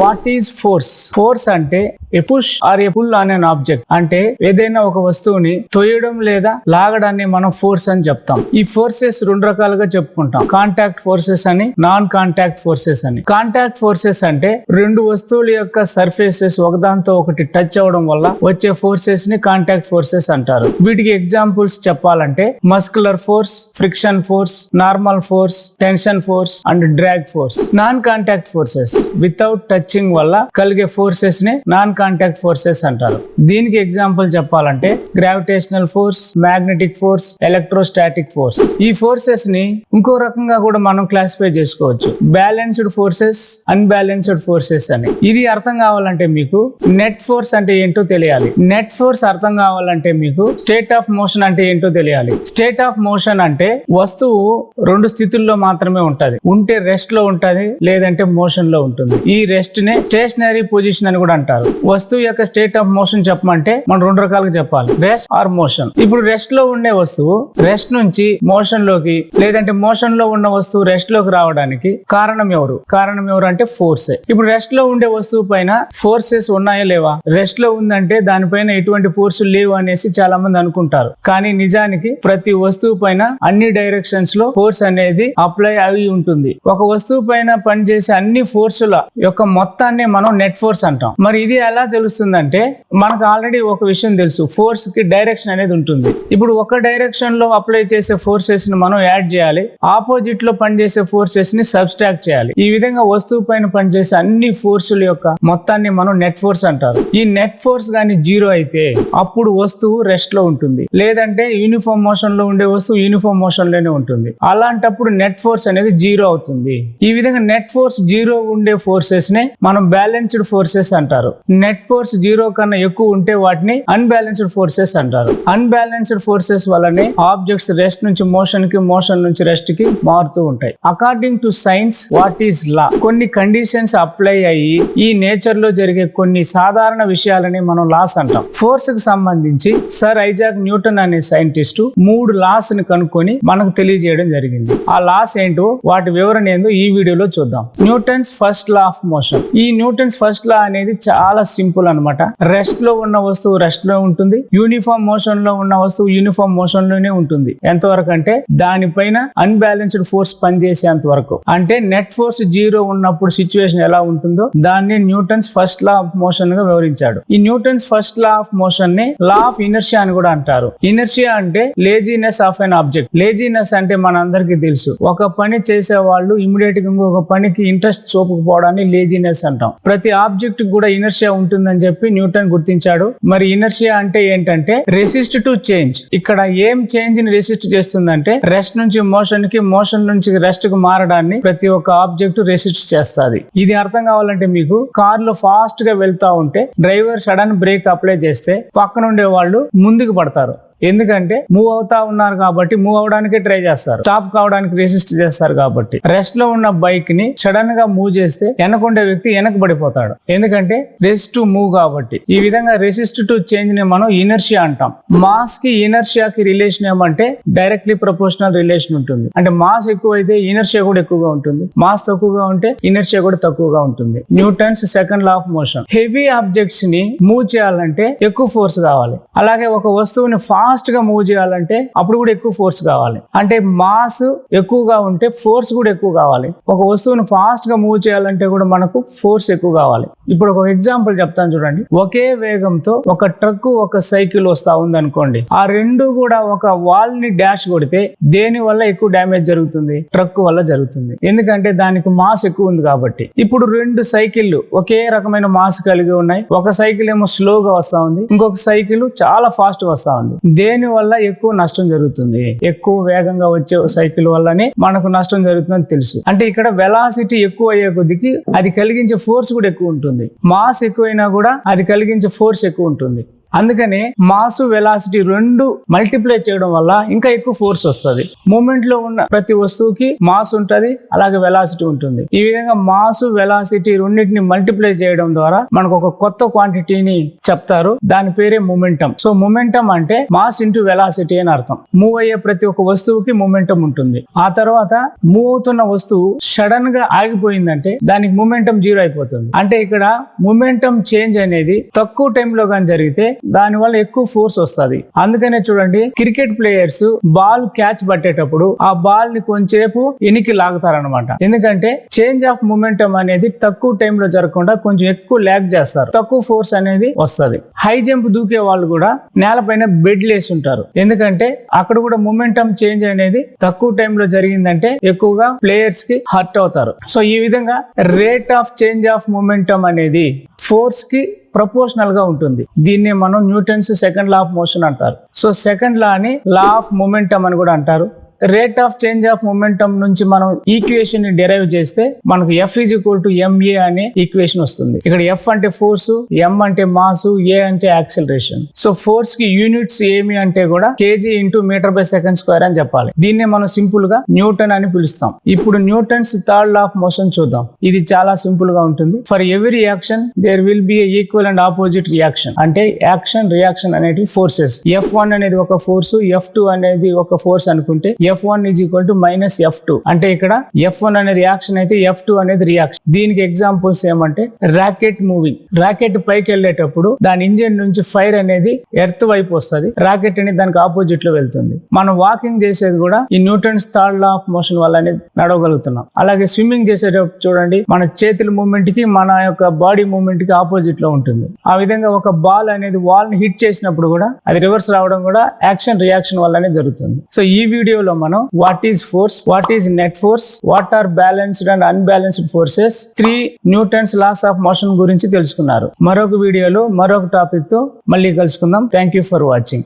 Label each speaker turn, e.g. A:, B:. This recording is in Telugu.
A: వాట్ ఈజ్ ఫోర్స్ ఫోర్స్ అంటే ఎపుష్ ఆర్ ఎపుల్ అనే ఆబ్జెక్ట్ అంటే ఏదైనా ఒక వస్తువుని తొయ్యడం లేదా లాగడాన్ని మనం ఫోర్స్ అని చెప్తాం. ఈ ఫోర్సెస్ రెండు రకాలుగా చెప్పుకుంటాం. కాంటాక్ట్ ఫోర్సెస్ అని నాన్ కాంటాక్ట్ ఫోర్సెస్ అని. కాంటాక్ట్ ఫోర్సెస్ అంటే రెండు వస్తువుల యొక్క సర్ఫేసెస్ ఒకదాంతో ఒకటి టచ్ అవడం వల్ల వచ్చే ఫోర్సెస్ని కాంటాక్ట్ ఫోర్సెస్ అంటారు. వీటికి ఎగ్జాంపుల్స్ చెప్పాలంటే muscular force friction force normal force tension force and drag force non contact forces without touch touching వల్ల కలిగే ఫోర్సెస్ని నాన్ కాంటాక్ట్ ఫోర్సెస్ అంటారు. దీనికి ఎగ్జాంపుల్ చెప్పాలంటే gravitational force magnetic force electrostatic force ఈ ఫోర్సెస్ని ఇంకో రకంగా కూడా మనం క్లాసిఫై చేసుకోవచ్చు. బ్యాలెన్స్డ్ ఫోర్సెస్ అన్బ్యాలెన్స్డ్ ఫోర్సెస్ అని. ఇది అర్థం కావాలంటే మీకు నెట్ ఫోర్స్ అంటే ఏంటో తెలియాలి. నెట్ ఫోర్స్ అర్థం కావాలంటే మీకు స్టేట్ ఆఫ్ మోషన్ అంటే ఏంటో తెలియాలి. స్టేట్ ఆఫ్ మోషన్ అంటే వస్తువు రెండు స్థితుల్లో మాత్రమే ఉంటది. ఉంటే రెస్ట్లో ఉంటది లేదంటే మోషన్లో ఉంటుంది. ఈ రెస్ట్ నే స్టేషనరీ పొజిషన్ అని కూడా అంటారు. వస్తువు యొక్క స్టేట్ ఆఫ్ మోషన్ చెప్పమంటే మనం రెండు రకాలుగా చెప్పాలి. Rest or motion. ఇప్పుడు రెస్ట్లో ఉండే వస్తువు రెస్ట్ నుంచి మోషన్లోకి లేదంటే మోషన్లో ఉన్న వస్తువు రెస్ట్లోకి రావడానికి కారణం ఎవరు? కారణం ఎవరు అంటే ఫోర్స్. ఇప్పుడు రెస్ట్లో ఉండే వస్తువు పైన ఫోర్సెస్ ఉన్నాయా లేవా? రెస్ట్లో ఉందంటే దానిపైన ఎటువంటి ఫోర్స్ లేవు అనేసి చాలా మంది అనుకుంటారు. కానీ నిజానికి ప్రతి వస్తువు పైన అన్ని డైరెక్షన్స్లో ఫోర్స్ అనేది అప్లై అయి ఉంటుంది. ఒక వస్తువు పైన పనిచేసే అన్ని ఫోర్సుల యొక్క మొత్తాన్ని మనం నెట్ ఫోర్స్ అంటాం. మరి ఇది ఎలా తెలుస్తుందంటే మనకు ఆల్రెడీ ఒక విషయం తెలుసు. ఫోర్స్కి డైరెక్షన్ అనేది ఉంటుంది. ఇప్పుడు ఒక డైరెక్షన్లో అప్లై చేసే ఫోర్సెస్ని మనం యాడ్ చేయాలి. ఆపోజిట్లో పనిచేసే ఫోర్సెస్ని సబ్స్ట్రాక్ట్ చేయాలి. ఈ విధంగా వస్తువు పైన పనిచేసే అన్ని ఫోర్సుల యొక్క మొత్తాన్ని మనం నెట్ ఫోర్స్ అంటారు. ఈ నెట్ ఫోర్స్ గాని జీరో అయితే అప్పుడు వస్తువు రెస్ట్లో ఉంటుంది. లేదంటే యూనిఫామ్ మోషన్లో ఉండే వస్తువు యూనిఫామ్ మోషన్లోనే ఉంటుంది. అలాంటప్పుడు నెట్ ఫోర్స్ అనేది జీరో అవుతుంది. ఈ విధంగా నెట్ ఫోర్స్ జీరో ఉండే ఫోర్సెస్ని మనం బ్యాలెన్స్డ్ ఫోర్సెస్ అంటారు. నెట్ ఫోర్స్ జీరో కన్నా ఎక్కువ ఉంటే వాటిని అన్బ్యాలెన్స్డ్ ఫోర్సెస్ అంటారు. అన్బ్యాలెన్స్డ్ ఫోర్సెస్ వల్లనే ఆబ్జెక్ట్స్ రెస్ట్ నుంచి మోషన్కి మోషన్ నుంచి రెస్ట్కి మారుతూ ఉంటాయి. According to science what is law కొన్ని కండిషన్స్ అప్లై అయ్యి ఈ నేచర్లో జరిగే కొన్ని సాధారణ విషయాలని మనం లాస్ అంటాం. ఫోర్స్కి సంబంధించి సర్ ఐజాక్ న్యూటన్ అనే సైంటిస్ట్ మూడు లాస్ని కనుక్కొని మనకు తెలియజేయడం జరిగింది. ఆ లాస్ ఏంటో వాటి వివరణ ఏందో ఈ వీడియోలో చూద్దాం. Newton's first law of motion ఈ న్యూటన్స్ ఫస్ట్ లా అనేది చాలా సింపుల్ అన్నమాట. రెస్ట్లో ఉన్న వస్తువు రెస్ట్లో ఉంటుంది. యూనిఫామ్ మోషన్లో ఉన్న వస్తువు యూనిఫామ్ మోషన్లోనే ఉంటుంది. ఎంతవరకు అంటే దానిపైన అన్బ్యాలెన్స్డ్ ఫోర్స్ పనిచేసేంత వరకు. అంటే నెట్ ఫోర్స్ జీరో ఉన్నప్పుడు సిచ్యువేషన్ ఎలా ఉంటుందో దాన్ని న్యూటన్స్ ఫస్ట్ లా ఆఫ్ మోషన్గా వివరించాడు. ఈ న్యూటన్స్ ఫస్ట్ లా ఆఫ్ మోషన్ని లా ఆఫ్ ఇనర్షియా అని కూడా అంటారు. ఇనర్షియా అంటే laziness of an object laziness అంటే మనందరికీ తెలుసు. ఒక పని చేసే వాళ్ళు ఇమీడియట్గా ఇంకొక పనికి ఇంట్రెస్ట్ చూపకపోవడాన్ని లేజీనెస్ అంటాం. ప్రతి ఆబ్జెక్ట్ కూడా ఇనర్షియా ఉంటుందని చెప్పి న్యూటన్ గుర్తించాడు. మరి ఇనర్షియా అంటే ఏంటంటే రెసిస్ట్ టు చేంజ్ ఇక్కడ ఏం చేంజ్ని రెసిస్ట్ చేస్తుందంటే రెస్ట్ నుంచి మోషన్కి మోషన్ నుంచి రెస్ట్కు మారడాన్ని ప్రతి ఒక్క ఆబ్జెక్ట్ రెసిస్ట్ చేస్తుంది. ఇది అర్థం కావాలంటే మీకు కార్లు ఫాస్ట్గా వెళ్తా ఉంటే డ్రైవర్ సడన్ బ్రేక్ అప్లై చేస్తే పక్కన ఉండే వాళ్ళు ముందుకు పడతారు. ఎందుకంటే మూవ్ అవుతా ఉన్నారు కాబట్టి మూవ్ అవడానికి ట్రై చేస్తారు. స్టాప్ కావడానికి రెసిస్ట్ చేస్తారు కాబట్టి. రెస్ట్లో ఉన్న బైక్ని సడన్గా మూవ్ చేస్తే వెనకుండే వ్యక్తి వెనక పడిపోతాడు. ఎందుకంటే రెస్ట్ టు మూవ్ కాబట్టి. ఈ విధంగా రెసిస్ట్ టు చేంజ్ని మనం ఇనర్షియా అంటాం. మాస్కి ఇనర్షియా కి రిలేషన్ ఏమంటే డైరెక్ట్లీ ప్రపోర్షనల్ రిలేషన్ ఉంటుంది. అంటే మాస్ ఎక్కువైతే ఇనర్షియా కూడా ఎక్కువగా ఉంటుంది. మాస్ తక్కువగా ఉంటే ఇనర్షియా కూడా తక్కువగా ఉంటుంది. Newton's second law of motion heavy ఆబ్జెక్ట్స్ని move చేయాలంటే ఎక్కువ ఫోర్స్ కావాలి. అలాగే ఒక వస్తువుని ఫాస్ట్ ఫాస్ట్గా మూవ్ చేయాలంటే అప్పుడు కూడా ఎక్కువ ఫోర్స్ కావాలి. అంటే మాస్ ఎక్కువగా ఉంటే ఫోర్స్ కూడా ఎక్కువ కావాలి. ఒక వస్తువును ఫాస్ట్గా మూవ్ చేయాలంటే కూడా మనకు ఫోర్స్ ఎక్కువ కావాలి. ఇప్పుడు ఒక ఎగ్జాంపుల్ చెప్తాను చూడండి. ఒకే వేగంతో ఒక ట్రక్ ఒక సైకిల్ వస్తా ఉంది అనుకోండి ఆ రెండు కూడా ఒక వాల్ని డాష్ కొడితే దేని వల్ల ఎక్కువ డ్యామేజ్ జరుగుతుంది? ట్రక్ వల్ల జరుగుతుంది. ఎందుకంటే దానికి మాస్ ఎక్కువ ఉంది కాబట్టి. ఇప్పుడు రెండు సైకిళ్ళు ఒకే రకమైన మాస్ కలిగి ఉన్నాయి. ఒక సైకిల్ ఏమో స్లోగా వస్తా ఉంది. ఇంకొక సైకిల్ చాలా ఫాస్ట్ వస్తా ఉంది. దేని వల్ల ఎక్కువ నష్టం జరుగుతుంది? ఎక్కువ వేగంగా వచ్చే సైకిల్ వల్లనే మనకు నష్టం జరుగుతుందని తెలుసు. అంటే ఇక్కడ వెలాసిటీ ఎక్కువ అయ్యే కొద్దికి అది కలిగించే ఫోర్స్ కూడా ఎక్కువ ఉంటుంది. మాస్ ఎక్కువైనా కూడా అది కలిగించే ఫోర్స్ ఎక్కువ ఉంటుంది. అందుకనే మాసు వెలాసిటీ రెండు మల్టిప్లై చేయడం వల్ల ఇంకా ఎక్కువ ఫోర్స్ వస్తుంది. మూమెంట్లో ఉన్న ప్రతి వస్తువుకి మాస్ ఉంటది అలాగే వెలాసిటీ ఉంటుంది. ఈ విధంగా మాసు వెలాసిటీ రెండింటిని మల్టిప్లై చేయడం ద్వారా మనకు ఒక కొత్త క్వాంటిటీని చెప్తారు. దాని పేరే మూమెంటం. సో మూమెంటం అంటే మాస్ ఇంటూ వెలాసిటీ అని అర్థం. మూవ్ అయ్యే ప్రతి ఒక్క వస్తువుకి మూమెంటం ఉంటుంది. ఆ తర్వాత మూవ్ అవుతున్న వస్తువు సడన్గా ఆగిపోయిందంటే దానికి మూమెంటం జీరో అయిపోతుంది. అంటే ఇక్కడ మూమెంటం చేంజ్ అనేది తక్కువ టైంలో కానీ జరిగితే దాని వల్ల ఎక్కువ ఫోర్స్ వస్తుంది. అందుకనే చూడండి క్రికెట్ ప్లేయర్స్ బాల్ క్యాచ్ పట్టేటప్పుడు ఆ బాల్ని కొంచెంసేపు ఎనికి లాగుతారనమాట ఎందుకంటే చేంజ్ ఆఫ్ మూమెంటం అనేది తక్కువ టైంలో జరగకుండా కొంచెం ఎక్కువ ల్యాక్ చేస్తారు. తక్కువ ఫోర్స్ అనేది వస్తుంది. హై జంప్ దూకే వాళ్ళు కూడా నేలపైన బెడ్ లేసి ఉంటారు. ఎందుకంటే అక్కడ కూడా మూమెంటం చేంజ్ అనేది తక్కువ టైంలో జరిగిందంటే ఎక్కువగా ప్లేయర్స్కి హర్ట్ అవుతారు. సో ఈ విధంగా rate of change of momentum అనేది ఫోర్స్కి గా ఉంటుంది. దీన్ని మనం Newton's second law of motion అంటారు. సో సెకండ్ లా అని లా ఆఫ్ మొమెంటం అని కూడా అంటారు. Rate of change of momentum నుంచి మనం ఈక్వేషన్ని డెరైవ్ చేస్తే మనకు F is equal to MA అనే ఈక్వేషన్ వస్తుంది. ఇక్కడ ఎఫ్ అంటే ఫోర్స్ ఎం అంటే మాస్ ఏ అంటే యాక్సిలరేషన్ సో ఫోర్స్కి యూనిట్స్ ఏమి అంటే కూడా KG into metre by second square అని చెప్పాలి. దీన్నే మనం సింపుల్గా న్యూటన్ అని పిలుస్తాం. ఇప్పుడు Newton's third law of motion చూద్దాం. ఇది చాలా సింపుల్గా ఉంటుంది. For every action there will be equal and opposite reaction అంటే యాక్షన్ రియాక్షన్ అనేటివి ఫోర్సెస్ ఎఫ్ వన్ అనేది ఒక ఫోర్స్ ఎఫ్ టూ అనేది ఒక ఫోర్స్ అనుకుంటే F one is equal to minus F two అంటే ఇక్కడ ఎఫ్ వన్ అనే రియాక్షన్ అయితే ఎఫ్ టూ అనేది రియాక్షన్ దీనికి ఎగ్జాంపుల్స్ ఏమంటే రాకెట్ మూవింగ్. రాకెట్ పైకి వెళ్ళేటప్పుడు దాని ఇంజిన్ నుంచి ఫైర్ అనేది ఎర్త్ వైపు వస్తుంది. రాకెట్ అనేది దానికి ఆపోజిట్లో వెళ్తుంది. మనం వాకింగ్ చేసేది కూడా ఈ Newton's third law of motion వల్ల నడవగలుగుతున్నాం. అలాగే స్విమ్మింగ్ చేసేటప్పుడు చూడండి మన చేతుల మూమెంట్కి మన యొక్క బాడీ మూమెంట్కి ఆపోజిట్లో ఉంటుంది. ఆ విధంగా ఒక బాల్ అనేది వాల్ని హిట్ చేసినప్పుడు కూడా అది రివర్స్ రావడం కూడా యాక్షన్ రియాక్షన్ వల్లనే జరుగుతుంది. సో ఈ వీడియోలో మనం what is force what is net force what are balanced and unbalanced forces three Newton's laws of motion గురించి తెలుసుకున్నారు. మరొక వీడియోలో మరొక టాపిక్తో మళ్ళీ కలుసుకుందాం. Thank you for watching